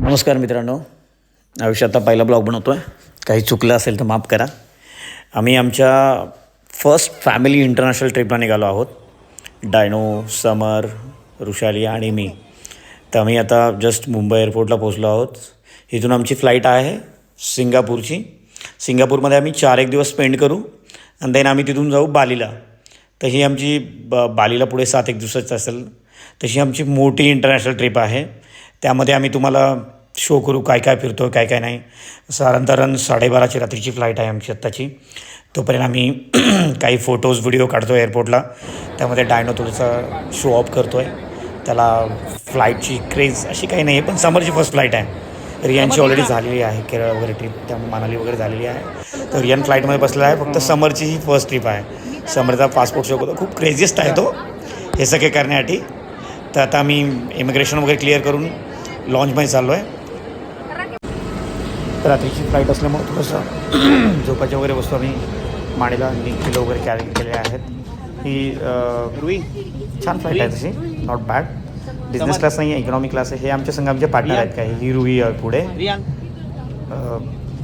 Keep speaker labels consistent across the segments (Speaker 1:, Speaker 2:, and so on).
Speaker 1: नमस्कार मित्रांनो. आयुष्यात आता पहिला ब्लॉग बनवतो आहे काही चुकलं असेल तर माफ करा. आम्ही आमच्या फर्स्ट फॅमिली इंटरनॅशनल ट्रिपला निघालो आहोत. डायनो समर ऋषाली आणि मी. तर आम्ही आता जस्ट मुंबई एअरपोर्टला पोचलो आहोत. इथून आमची फ्लाईट आहे सिंगापूरची. सिंगापूरमध्ये आम्ही चार एक दिवस स्पेंड करू. आणि देन आम्ही तिथून जाऊ बालीला. तर ही आमची ब बालीला पुढे सात एक दिवसाची असेल. तशी आमची मोठी इंटरनॅशनल ट्रिप आहे. त्यामध्ये आम्ही तुम्हाला शो करू काय काय फिरतो काय काय नाही. साधारणतः साडेबाराची रात्रीची फ्लाईट आहे आमची आत्ताची. तोपर्यंत आम्ही काही फोटोज व्हिडिओ काढतो एअरपोर्टला त्यामध्ये डायनो थोडंसा शो ऑफ करतो आहे त्याला फ्लाईटची क्रेज अशी काही नाही आहे पण समरची फर्स्ट फ्लाईट आहे. रियानची ऑलरेडी झालेली आहे केरळ वगैरे ट्रिप त्यामुळे मनाली वगैरे झालेली आहे. तर रियान फ्लाईटमध्ये बसलेला आहे फक्त समरची ही फर्स्ट ट्रिप आहे. समरचा पासपोर्ट शो करतो खूप क्रेझिएस्ट आहे तो. हे सगळे करण्यासाठी. तर आता आम्ही इमिग्रेशन वगैरे क्लिअर करून लॉन्चमध्ये चाललो आहे. तर रात्रीची फ्लाईट असल्यामुळे थोडंसं झोपाच्या वगैरे वस्तू आम्ही माडीला किलो वगैरे कॅरी केलेल्या आहेत. ही रुई. छान फ्लाईट आहे तशी. नॉट बॅड बिझनेस क्लास नाही आहे इकॉनॉमी क्लास आहे. हे आमच्या संघ आमचे पार्टनर आहेत काही ही रुई आहे पुढे.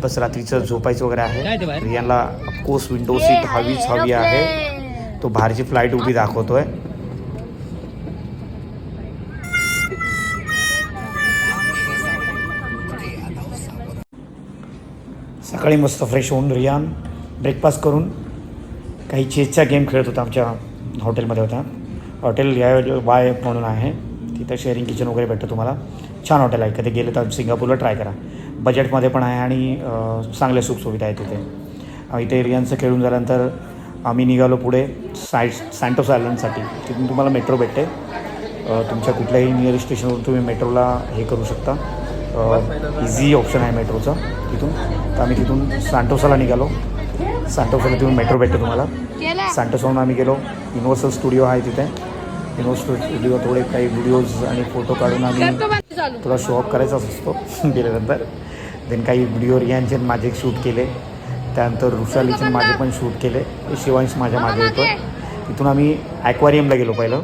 Speaker 1: बस रात्रीचं झोपायचं वगैरे
Speaker 2: काय
Speaker 1: आहे? रियानला ऑफकोर्स विंडो सीट हवीच हवी आहे. तो बाहेरची फ्लाईट उभी दाखवतोय. सकाळी मस्त फ्रेश होऊन रियान ब्रेकफास्ट करून काही चेसचा गेम खेळत होता आमच्या हॉटेलमध्ये होता. हॉटेल या वाय म्हणून आहे. तिथं शेअरिंग किचन वगैरे भेटतं तुम्हाला. छान हॉटेल आहे. कधी गेलं तर सिंगापूरला ट्राय करा. बजेटमध्ये पण आहे आणि चांगल्या सुखसुविधा आहे तिथे. इथे रियानचं खेळून झाल्यानंतर आम्ही निघालो पुढे साय सँटोस आयलंडसाठी तिथून तुम्हाला मेट्रो भेटते. तुमच्या कुठल्याही नियर स्टेशनवरून तुम्ही मेट्रोला हे करू शकता. इझी ऑप्शन आहे मेट्रोचं तिथून. तर आम्ही तिथून सांटोसाला निघालो. सांटोसाला तिथून मेट्रो भेटते तुम्हाला. सांटोसाहून आम्ही गेलो. युनिव्हर्सल स्टुडिओ आहे तिथे. युनिव्हर्सल स्टुडिओ थोडे काही व्हिडिओज आणि फोटो काढून आम्ही थोडा शो ऑफ करायचाच असतो गेल्यानंतर. देन काही व्हिडिओ रियांचे माझे शूट केले. त्यानंतर रुशालीचे माझे पण शूट केले. शिवांश माझ्या मागे येतो तिथून आम्ही ॲक्वारियमला गेलो पहिलं.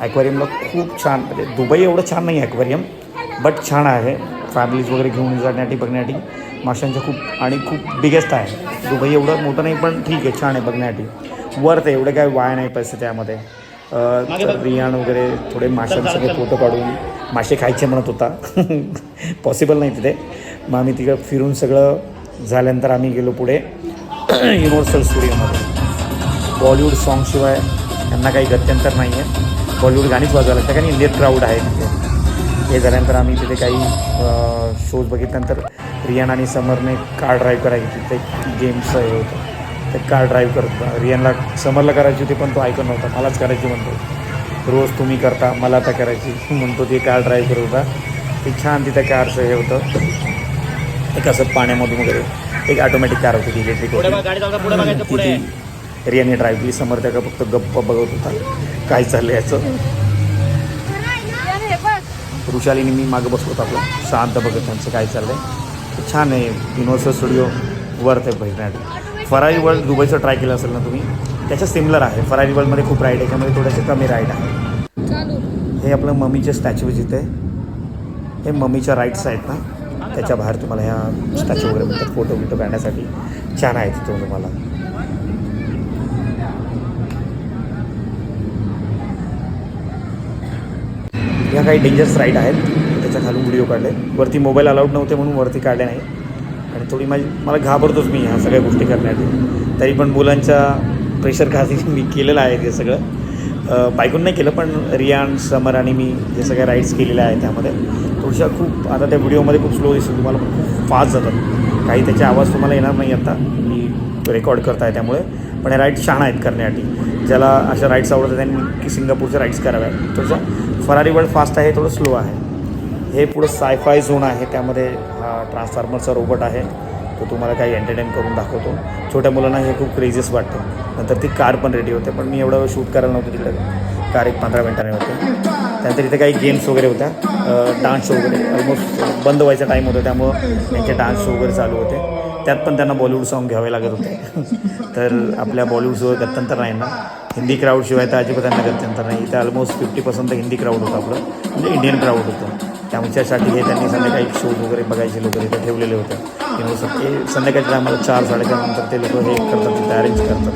Speaker 1: ॲक्वारियमला खूप छान म्हणजे दुबई एवढं छान नाही ॲक्वारियम बट छान आहे. फॅमिलीज वगैरे घेऊन जाण्यासाठी बघण्यासाठी. माशांच्या खूप आणि खूप बिगेस्ट आहे. दुबई एवढं मोठं नाही पण ठीक आहे छान आहे बघण्यासाठी. वर्थ आहे. एवढे काय वाया नाही पैसे त्यामध्ये. रियान वगैरे थोडे माशांसंगे फोटो काढून मासे खायचे म्हणत होता. पॉसिबल नाही तिथे. मग आम्ही तिकडं फिरून सगळं झाल्यानंतर आम्ही गेलो पुढे. युनिव्हर्सल स्टुडिओमध्ये बॉलिवूड सॉंगशिवाय त्यांना काही गत्यंतर नाही आहे बॉलिवूड गाणीच वाजवायला लागतं कारण इंडियन क्राऊड आहे तिथे. हे झाल्यानंतर आम्ही तिथे काही शोज बघितल्यानंतर रियान आणि समरने कार ड्राईव्ह करायची तिथे गेम्स हे होतं ते कार ड्राईव्ह करत होता रियानला समरला करायची होती पण तो ऐकत नव्हता. मलाच करायची म्हणतो. रोज तुम्ही करता मला आता करायची. म्हणतो ते कार ड्राईव्ह करत होता. ते छान तिथे कारचं हे होतं. एक असं पाण्यामधून वगैरे एक ऑटोमॅटिक कार होती ती इलेक्ट्रिक रियाने ड्राईव्ह केली. समोर त्या फक्त गप्प बघत होता. काय चाललं याचं? ऋषालीने मी मागं बसलो होतो आपलं. शांत बघत त्यांचं काय चाललं आहे छान आहे. युनिव्हर्सल स्टुडिओ वर्थ आहे बघण्यासाठी फरारी वर्ल्ड दुबईचं ट्राय केलं असेल ना तुम्ही? त्याच्या सिमिलर आहे. फरारी वर्ल्डमध्ये खूप राईड आहे. त्यामध्ये थोडेसे कमी राईड आहे. हे आपलं मम्मीचे स्टॅच्यू जिथे. हे मम्मीच्या राईट्स आहेत ना. त्याच्या बाहेर तुम्हाला ह्या स्टॅच्यू वगैरे मिळतात फोटो बिटो काढण्यासाठी. छान आहे तिथून तुम्हाला. काही डेंजरस राईड आहेत. त्याच्या खालून व्हिडिओ काढले. वरती मोबाईल अलाउड नव्हते म्हणून वरती काढले नाही. आणि थोडी माझी मला घाबरतोच मी ह्या सगळ्या गोष्टी करण्यासाठी तरी पण मुलांच्या प्रेशर खाली मी केलेलं आहे ते सगळं. बायकून नाही केलं पण रियान समर आणि मी जे सगळ्या राईड्स केलेल्या आहेत त्यामध्ये. थोडशा खूप आता त्या व्हिडिओमध्ये खूप स्लो दिसतो. तुम्हाला पण खूप फास्ट जातात काही त्याचे आवाज तुम्हाला येणार नाही आता. मी रेकॉर्ड करताय त्यामुळे. पण हे राईड्स छान आहेत करण्यासाठी ज्याला अशा राईड्स आवडतात त्यांनी की सिंगापूरच्या राईड्स कराव्या थोडंसं फरारी वर्ल्ड फास्ट आहे थोडं स्लो आहे. हे पुढं सायफाय झोन आहे त्यामध्ये हा ट्रान्सफॉर्मरचा रोबोट आहे. तो तुम्हाला काही एंटरटेन करून दाखवतो. छोट्या मुलांना हे खूप क्रेझियस वाटतं. नंतर ती कार पण रेडी होते पण मी एवढं शूट करायला नव्हतं तिकडे. कार एक पंधरा मिनटाने होते. त्यानंतर इथे काही गेम्स वगैरे होत्या. डान्स शो वगैरे. ऑलमोस्ट बंद व्हायचा टाईम होता त्यामुळं त्यांचे डान्स शो वगैरे चालू होते. त्यात पण त्यांना बॉलिवूड सॉन्ग घ्यावे लागत होते. तर आपल्या बॉलिवूडशिवाय गत्यंतर नाही ना. हिंदी क्राऊडशिवाय तर अजिबात त्यांना गत्यंतर नाही. इथे almost fifty percent Hindi crowd होतं आपलं. म्हणजे इंडियन क्राऊड होतं. त्याच्यासाठी हे त्यांनी संध्याकाळी शोज वगैरे बघायचे लोक तिथे ठेवलेले होते. किंवा स- ते संध्याकाळच्या टायमाला चार साडेचार नंतर ते लोक हे करतात तिथे अरेंज करतात.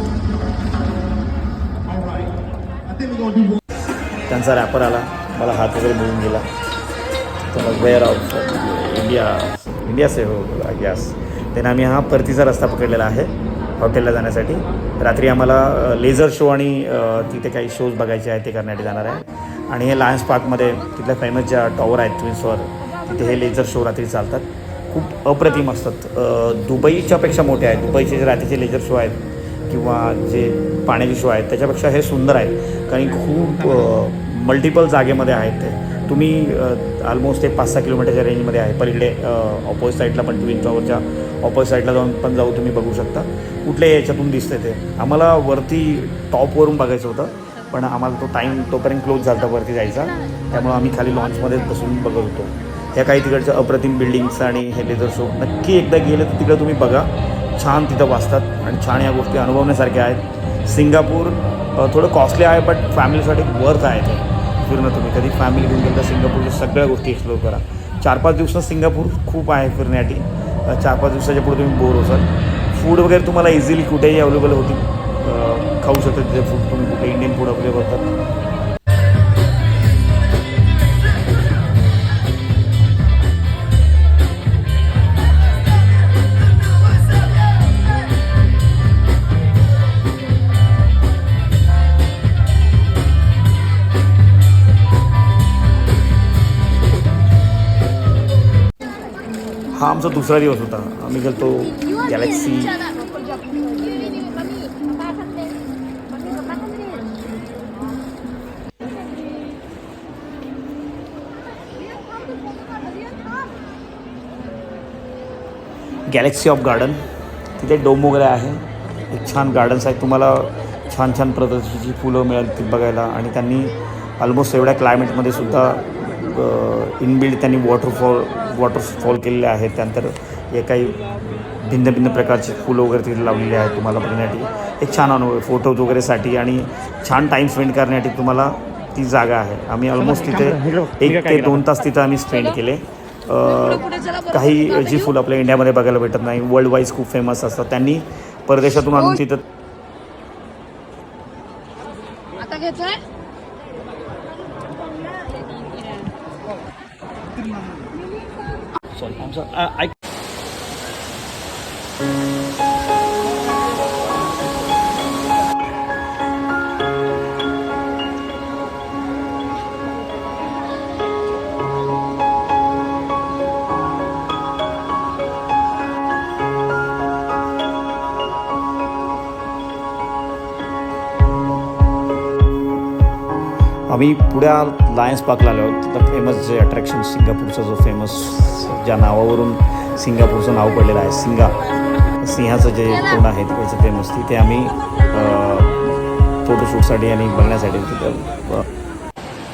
Speaker 1: त्यांचा रॅपर आला. मला हात वगैरे मिळून गेला. तर मग वेअर ऑफ इंडिया इंडिया से हो गॅस त्याने आम्ही हा परतीचा रस्ता पकडलेला आहे हॉटेलला जाण्यासाठी. रात्री आम्हाला लेझर शो आणि तिथे काही शोज बघायचे आहेत ते करण्यासाठी जाणार आहे. आणि हे लायन्स पार्कमध्ये तिथल्या फेमस ज्या टॉवर आहेत ट्विन्सवर तिथे हे लेझर शो रात्री चालतात. खूप अप्रतिम असतात. दुबईच्यापेक्षा मोठे आहेत. दुबईचे जे रात्रीचे लेझर शो आहेत किंवा जे पाण्याचे शो आहेत त्याच्यापेक्षा हे सुंदर आहेत. कारण खूप मल्टिपल जागेमध्ये आहेत ते. तुम्ही ऑलमोस्ट ते पाच सहा किलोमीटरच्या रेंजमध्ये आहे. पलीकडे ऑपोजिट साईडला पण ट्विन टॉवरच्या ऑपोजिट साईडला जाऊन पण जाऊ तुम्ही बघू शकता. कुठल्या याच्यातून दिसते ते. आम्हाला वरती टॉपवरून बघायचं होतं पण आम्हाला तो टाईम तोपर्यंत क्लोज झाला होता वरती जायचा. त्यामुळे आम्ही खाली लॉन्चमध्येच बसून बघत होतो. ह्या काही तिकडच्या अप्रतिम बिल्डिंग्स आणि हे लेझर शो नक्की एकदा गेलं तर तिकडं तुम्ही बघा. छान तिथं वाचतात आणि छान या गोष्टी अनुभवण्यासारख्या आहेत. सिंगापूर थोडं कॉस्टली आहे बट फॅमिलीसाठी वर्थ आहे ते. फिरणं तुम्ही. कधी फॅमिली घेऊन गेलं तर सिंगापूरच्या सगळ्या गोष्टी एक्सप्लोर करा. चार पाच दिवसात सिंगापूर खूप आहे फिरण्यासाठी. चार पाच दिवसाच्या पुढे तुम्ही बोर होसाल. फूड वगैरे तुम्हाला इझिली कुठेही अवेलेबल होती खाऊ शकता तिथे फूड तुम्ही कुठे इंडियन फूड अवेलेबल होतात हा आमचा दुसरा दिवस होता. आम्ही गेलो गॅलेक्सी गॅलेक्सी ऑफ गार्डन तिथे डोम वगैरे आहे. एक छान गार्डन्स आहेत तुम्हाला छान छान प्रदर्शनीची फुलं मिळतील बघायला. आणि त्यांनी ऑलमोस्ट एवढ्या क्लायमेटमध्ये सुद्धा इनबिल्ड त्यांनी वॉटरफॉल वॉटरफॉल केलेले आहेत. त्यानंतर हे काही भिन्न भिन्न प्रकारचे फुलं वगैरे तिथे लावलेली आहेत तुम्हाला बघण्यासाठी. एक छान अनुभव फोटोज वगैरेसाठी आणि छान टाईम स्पेंड करण्यासाठी तुम्हाला ती जागा आहे. आम्ही ऑलमोस्ट तिथे एक ते दोन तास तिथं आम्ही स्पेंड केले. काही जी फुलं आपल्या इंडियामध्ये बघायला भेटत नाही. वर्ल्ड वाईज खूप फेमस असतात. त्यांनी परदेशातून आणून तिथं
Speaker 2: आता घेतोय
Speaker 1: सॉरी आमचं ऐक आम्ही पुढ्या लायन्स पार्कला आलो आहोत तिथं फेमस जे अट्रॅक्शन सिंगापूरचा जो फेमस ज्या नावावरून सिंगापूरचं नाव पडलेलं आहे सिंगा सिंहाचं जे तोंड आहे तिकडचं फेमस तिथे आम्ही फोटोशूटसाठी आणि बघण्यासाठी तिथं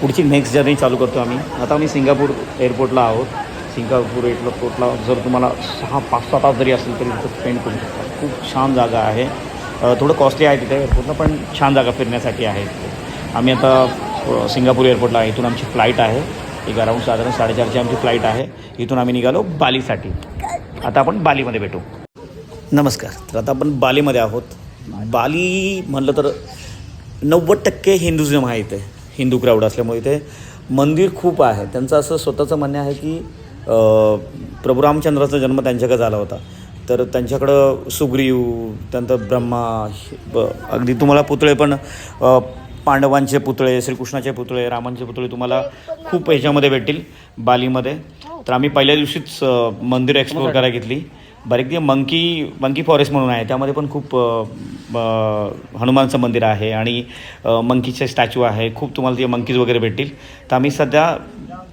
Speaker 1: पुढची नेक्स्ट जर्नी चालू करतो आम्ही. आता आम्ही सिंगापूर एअरपोर्टला आहोत. सिंगापूर एअरपोर्टला जर तुम्हाला सहा पाच सहा तास जरी असेल तरी तिथं स्पेंड करू शकता. खूप छान जागा आहे. थोडं कॉस्टली आहे तिथे एअरपोर्टला पण छान जागा फिरण्यासाठी आहे आम्ही आता सिंगापूर एअरपोर्टला आहे. इथून आमची फ्लाईट आहे. एक अराऊंड साधारण साडेचारची आमची फ्लाईट आहे. इथून आम्ही निघालो बालीसाठी. आता आपण बालीमध्ये भेटू. नमस्कार. तर आता आपण बालीमध्ये आहोत. बाली म्हणलं तर नव्वद टक्के हिंदुझम आहे इथे. हिंदू क्राऊड असल्यामुळे इथे मंदिर खूप आहे. त्यांचं असं स्वतःचं म्हणणं आहे की प्रभू रामचंद्राचा जन्म त्यांच्याकडे झाला होता. तर त्यांच्याकडं सुग्रीव त्यानंतर ब्रह्मा अगदी तुम्हाला पुतळे पण पांडवांचे पुतळे श्रीकृष्णाचे पुतळे रामांचे पुतळे तुम्हाला खूप ह्याच्यामध्ये भेटतील बालीमध्ये. तर आम्ही पहिल्या दिवशीच मंदिर एक्सप्लोर करायला घेतली. बरेच मंकी मंकी फॉरेस्ट म्हणून आहे. त्यामध्ये पण खूप हनुमानचं मंदिर आहे आणि मंकीचे स्टॅच्यू आहे. खूप तुम्हाला ते मंकीज वगैरे भेटतील. तर आम्ही सध्या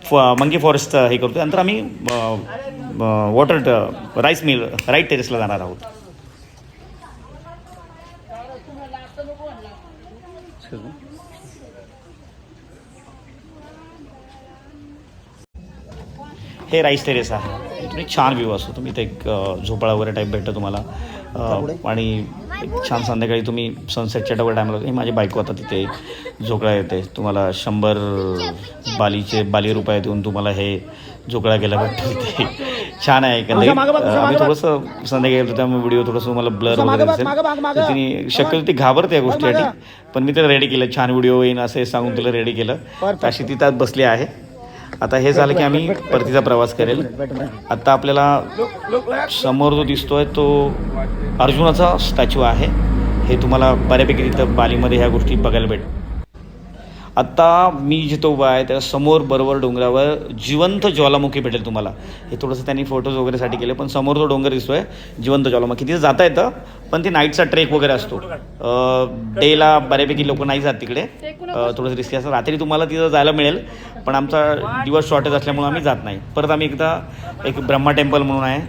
Speaker 1: फ मंकी फॉरेस्ट हे करतो नंतर आम्ही वॉटर राईस मिल राईट टेरेसला जाणार आहोत. हे राईस टेरेस. आहे इथून एक छान व्ह्यू असतो. तुम्ही इथे एक झोपाळा वगैरे टाईप भेटतं तुम्हाला. आणि एक छान संध्याकाळी तुम्ही सनसेटच्या डबल टायमाला हे माझी बायको आता तिथे जोकळा येते. तुम्हाला शंभर बालीचे बाली रुपये देऊन तुम्हाला हे जोकळा गेला भेटतो तिथे छान आहे एकंदरीत. आम्ही थोडंसं संध्याकाळी गेलो त्यामुळे व्हिडिओ थोडंसं तुम्हाला ब्लर वगैरे तर तिने शक्यतो ती घाबरते या गोष्टीसाठी. पण मी तिला रेडी केलं. छान व्हिडिओ येईन असं सांगून तिला रेडी केलं. अशी ती त्यात बसली आहे. आता हे झालं की आम्ही परतीचा प्रवास करेल. आता आपल्याला समोर जो दिसतोय तो अर्जुनाचा स्टॅच्यू आहे. हे तुम्हाला बऱ्यापैकी तिथं बालीमध्ये ह्या गोष्टी बघायला भेट आत्ता मी जिथं उभा आहे त्या समोर बरोबर डोंगरावर जिवंत ज्वालामुखी भेटेल तुम्हाला. हे थोडंसं त्यांनी फोटोज वगैरेसाठी केले पण समोर जो डोंगर दिसतोय जिवंत ज्वालामुखी. तिथे जाता येतं पण ती नाईटचा ट्रेक वगैरे असतो. डेला बऱ्यापैकी लोक नाही जात तिकडे. थोडंसं रिस्की असतं रात्री तुम्हाला तिथं जायला मिळेल पण आमचा दिवस शॉर्टेज असल्यामुळे आम्ही जात नाही. परत आम्ही एकदा एक ब्रह्मा टेम्पल म्हणून आहे.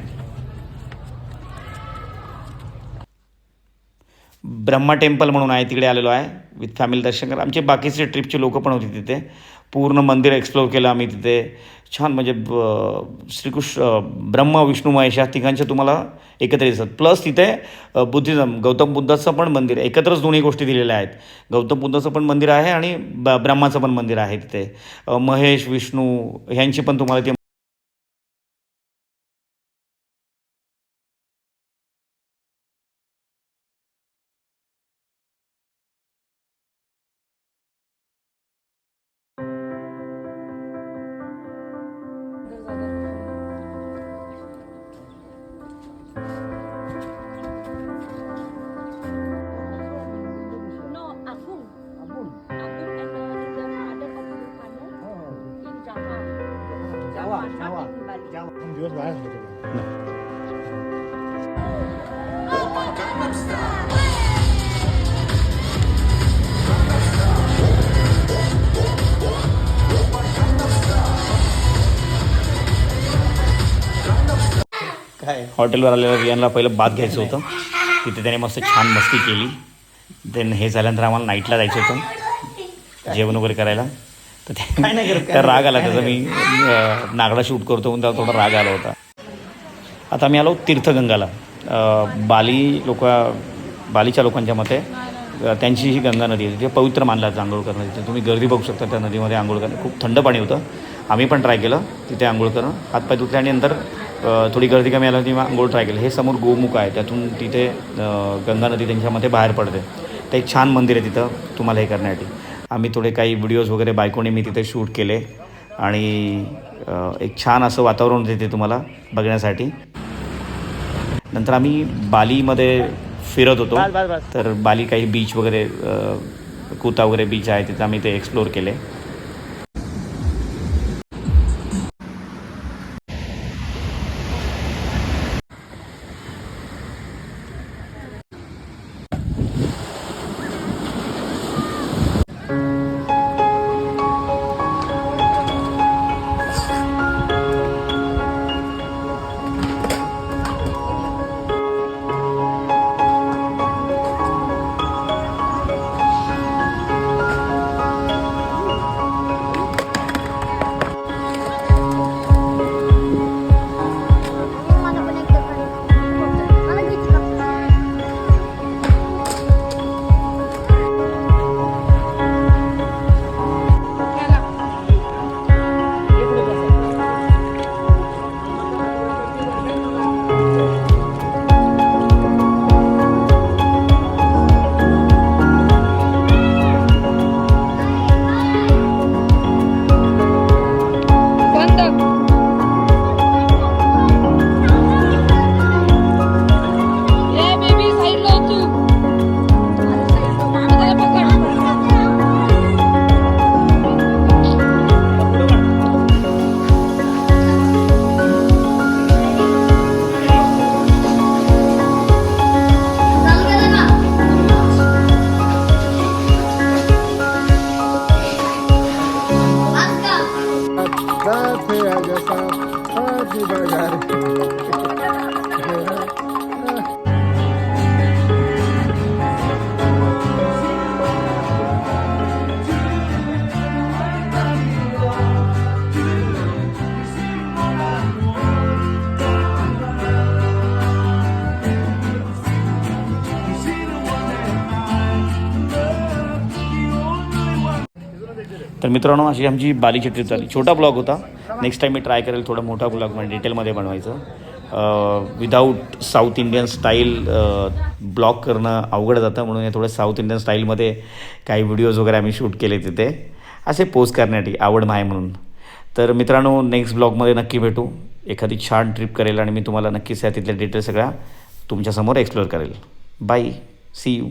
Speaker 1: ब्रह्मा टेम्पल म्हणून आहे तिकडे आलेलो आहे. विथ फॅमिली दर्शन करा. आमचे बाकीचे ट्रिपचे लोक पण होते तिथे. पूर्ण मंदिर एक्सप्लोर केलं आम्ही तिथे. छान म्हणजे ब- श्रीकृष्ण ब्रह्मा विष्णू महेश या तिघांचे तुम्हाला एकत्र दिसतात प्लस तिथे बुद्धिझम गौतम बुद्धाचं पण मंदिर आहे. एकत्रच दोन्ही गोष्टी दिलेल्या आहेत. गौतम बुद्धाचं पण मंदिर आहे आणि ब ब्रह्माचं पण मंदिर आहे तिथे. महेश विष्णू ह्यांची पण तुम्हाला ते
Speaker 3: दिवस बाहेर
Speaker 1: काय? हॉटेलवर आलेल्या रियानला पहिलं बात घ्यायचं होतं. तिथे त्याने मस्त छान मस्ती केली. देन हे झाल्यानंतर आम्हाला नाईटला जायचं होतं. जेवण वगैरे करायला. तर त्या राग आला त्याचा. मी नागडा शूट करतो म्हणून त्याला थोडा राग आला होता. आता आम्ही आलो तीर्थगंगाला. बाली लोक बालीच्या लोकांच्या मते त्यांची ही गंगा नदी आहे तिथे पवित्र मानला जातं आंघोळ करणं तिथे तुम्ही गर्दी बघू शकता त्या नदीमध्ये आंघोळ करणं खूप थंड पाणी होतं. आम्ही पण ट्राय केलं तिथे आंघोळ करणं हातपाय धुतले आणि नंतर थोडी गर्दी कमी आल्यावर तेव्हा आंघोळ ट्राय केलं. हे समोर गोमुख आहे. त्यातून तिथे गंगा नदी त्यांच्यामध्ये बाहेर पडते. ते एक छान मंदिर आहे तिथं. तुम्हाला हे करण्यासाठी. आम्ही थोडे काही व्हिडिओज वगैरे बायकोने मी तिथे शूट केले. आणि एक छान असं वातावरण तिथे तुम्हाला बघण्यासाठी. नंतर आम्ही बालीमध्ये फिरत होतो. तर बाली काही बीच वगैरे कुता वगैरे बीच आहे तिथे आम्ही ते एक्सप्लोर केले. तर मित्रांनो अशी आमची बालीची ट्रिप झाली. छोटा ब्लॉग होता. नेक्स्ट टाईम मी ट्राय करेल थोडा मोठा ब्लॉग म्हणजे डिटेलमध्ये बनवायचं. Without south Indian style blog करणं अवघड जातं. म्हणून थोडं साऊथ इंडियन स्टाईलमध्ये काही व्हिडिओज वगैरे आम्ही शूट केले तिथे. असे पोस्ट करण्यासाठी आवड माय म्हणून. तर मित्रांनो नेक्स्ट ब्लॉगमध्ये नक्की भेटू. एखादी छान ट्रिप करेल आणि मी तुम्हाला नक्कीच या तिथल्या डिटेल्स सगळ्या तुमच्यासमोर एक्सप्लोअर करेल. Bye C you